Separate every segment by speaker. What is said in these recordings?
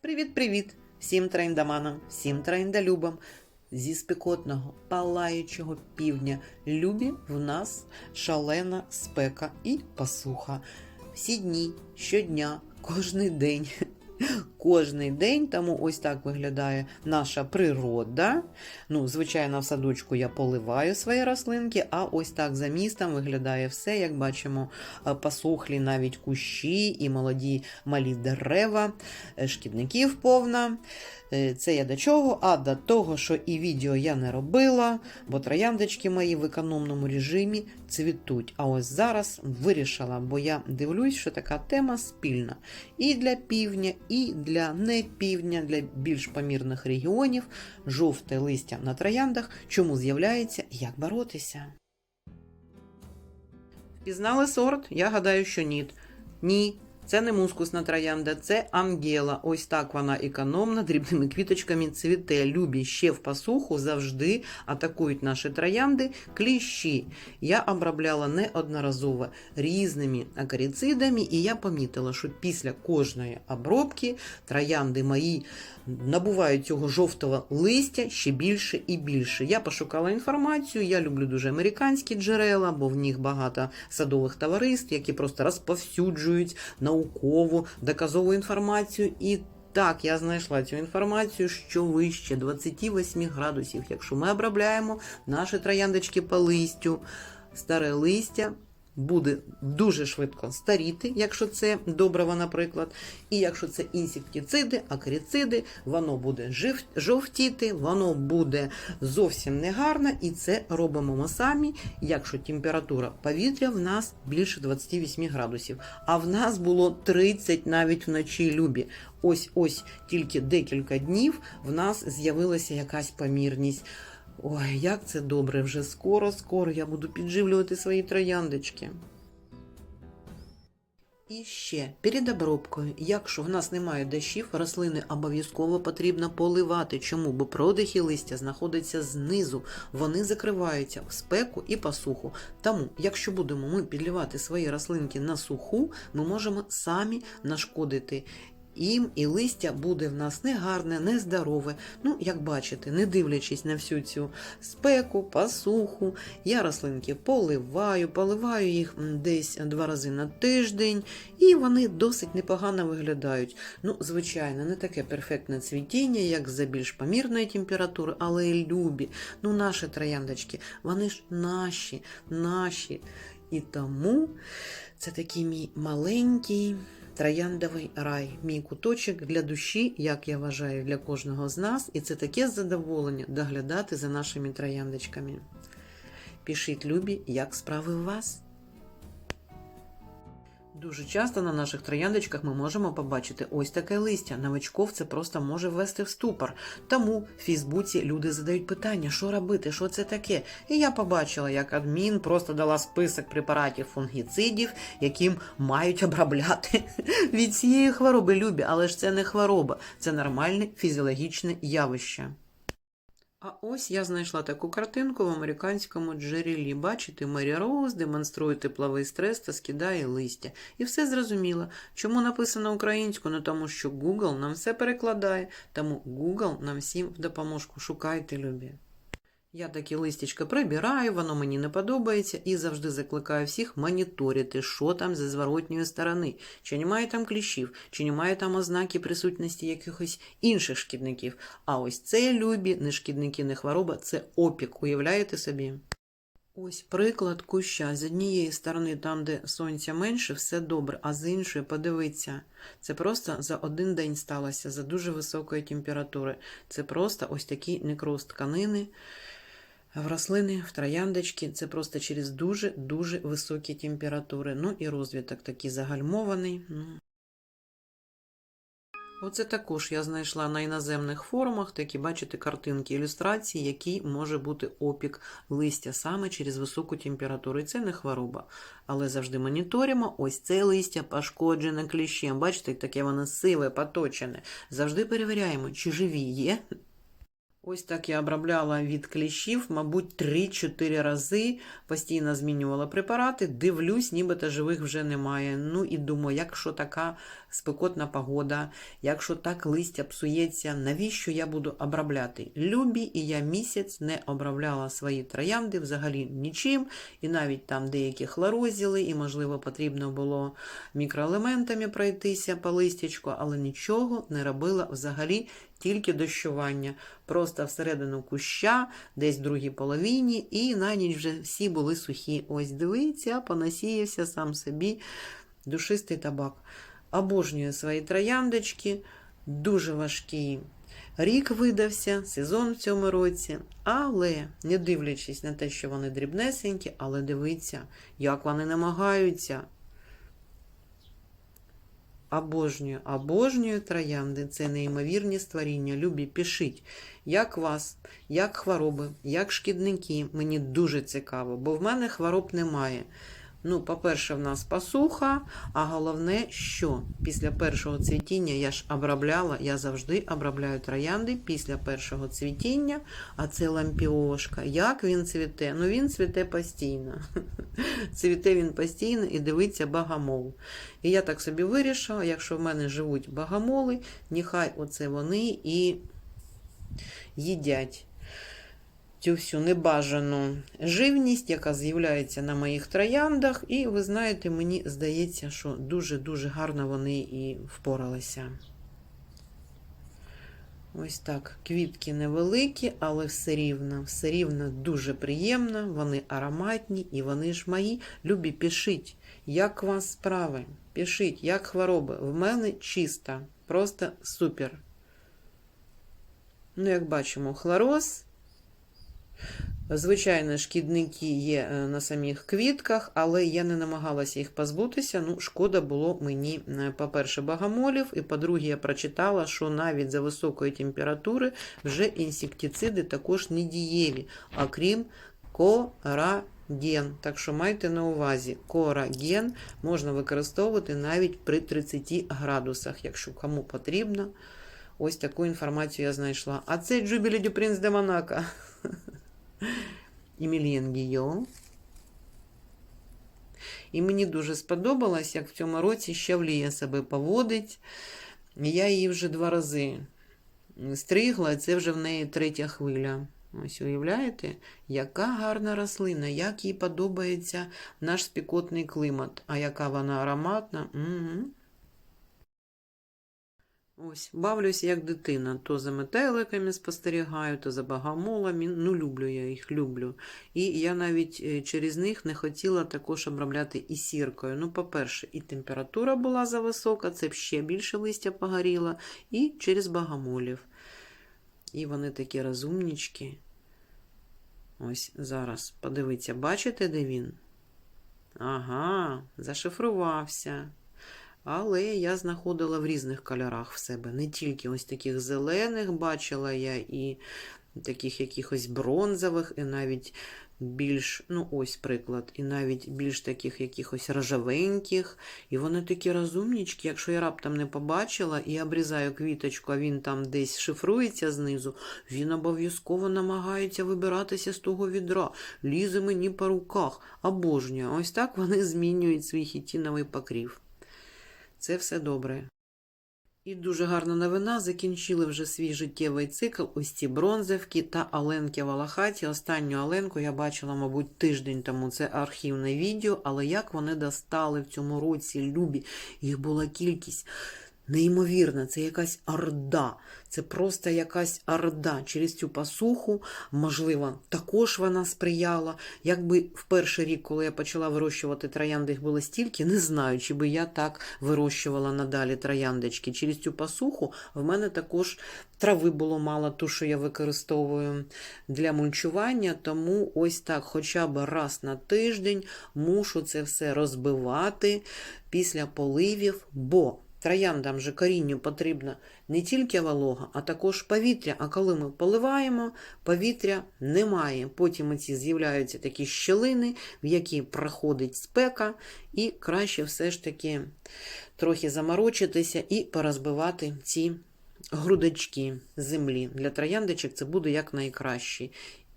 Speaker 1: Привіт-привіт! Всім трендаманам, всім трендалюбам. Зі спекотного палаючого півдня любі в нас шалена спека і пасуха. Всі дні, щодня, кожний день. Кожний день, тому ось так виглядає наша природа. Ну, звичайно, в садочку я поливаю свої рослинки, а ось так за містом виглядає все. Як бачимо, е, посохлі навіть кущі і молоді малі дерева, е, шкідників повна. Е, Це я до чого? А до того, що і відео я не робила, бо трояндочки мої в економному режимі цвітуть. А ось зараз вирішила, бо я дивлюсь, що така тема спільна і для півдня, і для непівдня, для більш помірних регіонів. Жовте листя на трояндах, чому з'являється як боротися. Впізнали сорт? Я гадаю, що ні. Ні, це не мускусна троянда, це ангела. Ось так вона економна, дрібними квіточками цвіте. Любі ще в пасуху завжди атакують наші троянди кліщі. Я обробляла неодноразово різними акаріцидами, і я помітила, що після кожної обробки троянди мої набувають цього жовтого листя ще більше і більше. Я пошукала інформацію. Я люблю дуже американські джерела, бо в них багато садових товариств, які просто розповсюджують наукову доказову інформацію. І так, я знайшла цю інформацію, що вище 28 градусів. Якщо ми обробляємо наші трояндочки по листю, старе листя буде дуже швидко старіти, якщо це добрива, наприклад. І якщо це інсектициди, акарициди, воно буде жовтіти, воно буде зовсім негарно, і це робимо ми самі, якщо температура повітря в нас більше 28 градусів. А в нас було 30 навіть вночі любі. Ось ось тільки декілька днів в нас з'явилася якась помірність. Ой, як це добре, вже скоро, скоро я буду підживлювати свої трояндочки. І ще перед обробкою, якщо в нас немає дощів, рослини обов'язково потрібно поливати. Чому? Бо продихи листя знаходяться знизу, вони закриваються в спеку і посуху. Тому, якщо будемо ми підливати свої рослинки на суху, ми можемо самі нашкодити. Їм і листя буде в нас негарне, нездорове. Ну, як бачите, не дивлячись на всю цю спеку, посуху, я рослинки поливаю, поливаю їх десь два рази на тиждень, і вони досить непогано виглядають. Ну, звичайно, не таке перфектне цвітіння, як за більш помірної температури, але і любі. Ну, наші трояндочки, вони ж наші, наші. І тому це такий мій маленький трояндовий рай, мій куточок для душі, як я вважаю, для кожного з нас. І це таке задоволення доглядати за нашими трояндочками. Пишіть, любі, як справи у вас. Дуже часто на наших трояндочках ми можемо побачити ось таке листя. Новичков це просто може ввести в ступор. Тому в Фейсбуці люди задають питання, що робити, що це таке. І я побачила, як адмін просто дала список препаратів фунгіцидів, яким мають обробляти від цієї хвороби любі. Але ж це не хвороба, це нормальне фізіологічне явище. А ось я знайшла таку картинку в американському джерелі. Бачите, Мері Роуз демонструє тепловий стрес та скидає листя. І все зрозуміло. Чому написано українською? Ну тому що Google нам все перекладає, тому Google нам всім в допоможку. Шукайте, любі. Я такі листячка прибираю, воно мені не подобається і завжди закликаю всіх моніторити, що там зі зворотньої сторони, чи немає там кліщів, чи немає там ознаки присутності якихось інших шкідників. А ось це любі, не шкідники, не хвороба, це опік. Уявляєте собі? Ось приклад куща. З однієї сторони, там, де сонця менше, все добре, а з іншої, подивіться, це просто за один день сталося, за дуже високої температури. Це просто ось такий некроз тканини. В рослини, в трояндочки це просто через дуже-дуже високі температури. Ну і розвиток такий загальмований. Ну. Оце також я знайшла на іноземних форумах такі, бачите, картинки, ілюстрації, який може бути опік листя саме через високу температуру. І це не хвороба. Але завжди моніторимо. Ось це листя пошкоджене кліщем. Бачите, таке воно сиве, поточене. Завжди перевіряємо, чи живі є. Ось так я обробляла від кліщів, мабуть, 3-4 рази. Постійно змінювала препарати. Дивлюсь, нібито живих вже немає. Ну і думаю, якщо така спекотна погода, якщо так листя псується, навіщо я буду обробляти? Любі, і я місяць не обробляла свої троянди взагалі нічим, і навіть там деякі хлорозіли, і, можливо, потрібно було мікроелементами пройтися по листячку, але нічого не робила взагалі, тільки дощування. Просто всередину куща, десь в другій половині, і на ніч вже всі були сухі. Ось дивіться, понасіявся сам собі душистий табак. Обожнюю свої трояндочки, дуже важкі. Рік видався, сезон в цьому році, але не дивлячись на те, що вони дрібнесенькі, але дивіться, як вони намагаються. Обожнюю, обожнюю троянди. Це неймовірні створіння. Любі, пишіть, як вас, як хвороби, як шкідники. Мені дуже цікаво, бо в мене хвороб немає. Ну, по-перше, в нас посуха, а головне, що після першого цвітіння я ж обробляла, я завжди обробляю троянди після першого цвітіння, а це лампіошка. Як він цвіте? Ну, він цвіте постійно. Цвіте він постійно і дивиться багамол. І я так собі вирішила, якщо в мене живуть багамоли, нехай оце вони і їдять цю всю небажану живність, яка з'являється на моїх трояндах. І ви знаєте, мені здається, що дуже-дуже гарно вони і впоралися. Ось так. Квітки невеликі, але все рівно, все рівно дуже приємно, вони ароматні і вони ж мої. Любі, пишіть, як у вас справи? Пишіть, як хвороби. В мене чиста, просто супер. Ну, як бачимо, хлороз. Звичайно, шкідники є е, на самих квітках, але я не намагалася їх позбутися. Ну, шкода було мені, е, по-перше, багамолів, і по-друге, я прочитала, що навіть за високої температури вже інсектициди також не дієві, окрім кораген. Так що майте на увазі, кораген можна використовувати навіть при 30 градусах, якщо кому потрібно. Ось таку інформацію я знайшла. А це Джубілі Дюпринс де Монако. Емілієн Гійо. І мені дуже сподобалось, як в цьому році щавлія себе поводить. Я її вже два рази стригла, і це вже в неї третя хвиля. Ось уявляєте, яка гарна рослина, як їй подобається наш спекотний клімат, а яка вона ароматна. М-м-м. Ось, бавлюся як дитина. То за метеликами спостерігаю, то за багамолами. Ну, люблю я їх, люблю. І я навіть е, через них не хотіла також обробляти і сіркою. Ну, по-перше, і температура була зависока, це б ще більше листя погоріло, і через багамолів. І вони такі розумнічки. Ось зараз подивіться, бачите, де він? Ага, зашифрувався. Але я знаходила в різних кольорах в себе. Не тільки ось таких зелених бачила я, і таких якихось бронзових, і навіть більш, ну ось приклад, і навіть більш таких якихось рожевеньких. І вони такі розумнічки, якщо я раптом не побачила і обрізаю квіточку, а він там десь шифрується знизу, він обов'язково намагається вибиратися з того відра, лізе мені по руках, обожнює. Ось так вони змінюють свій хітіновий покрів. Це все добре. І дуже гарна новина. Закінчили вже свій життєвий цикл. Ось ці бронзовки та Оленки Валахаті. Останню Оленку я бачила, мабуть, тиждень тому. Це архівне відео, але як вони достали в цьому році любі, їх була кількість. Неймовірна, це якась орда, це просто якась орда. Через цю посуху, можливо, також вона сприяла. Якби в перший рік, коли я почала вирощувати троянди, їх було стільки, не знаю, чи би я так вирощувала надалі трояндочки. Через цю посуху в мене також трави було мало, ту, що я використовую для мульчування. Тому ось так, хоча б раз на тиждень мушу це все розбивати після поливів, бо. Трояндам же корінню потрібна не тільки волога, а також повітря. А коли ми поливаємо, повітря немає. Потім ці з'являються такі щелини, в які проходить спека, і краще все ж таки трохи заморочитися і порозбивати ці грудочки землі. Для трояндичок це буде якнайкраще.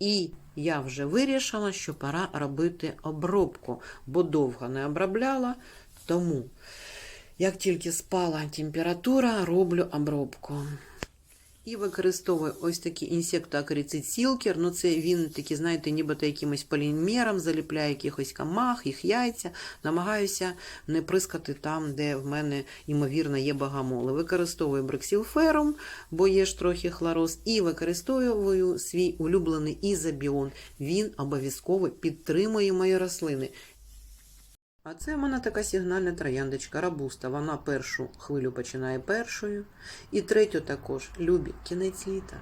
Speaker 1: І я вже вирішила, що пора робити обробку, бо довго не обробляла, тому. Як тільки спала температура, роблю обробку. І використовую ось такий інсектоакарицид Сілкер. Ну, це він такий, знаєте, нібито якимось полімером заліпляє якихось камах, їх яйця. Намагаюся не прискати там, де в мене, ймовірно, є багамоли. Використовую брексілферум, бо є ж трохи хлороз, і використовую свій улюблений ізобіон. Він обов'язково підтримує мої рослини. А це в мене така сигнальна трояндочка рабуста. Вона першу хвилю починає першою. І третю також любі кінець літа.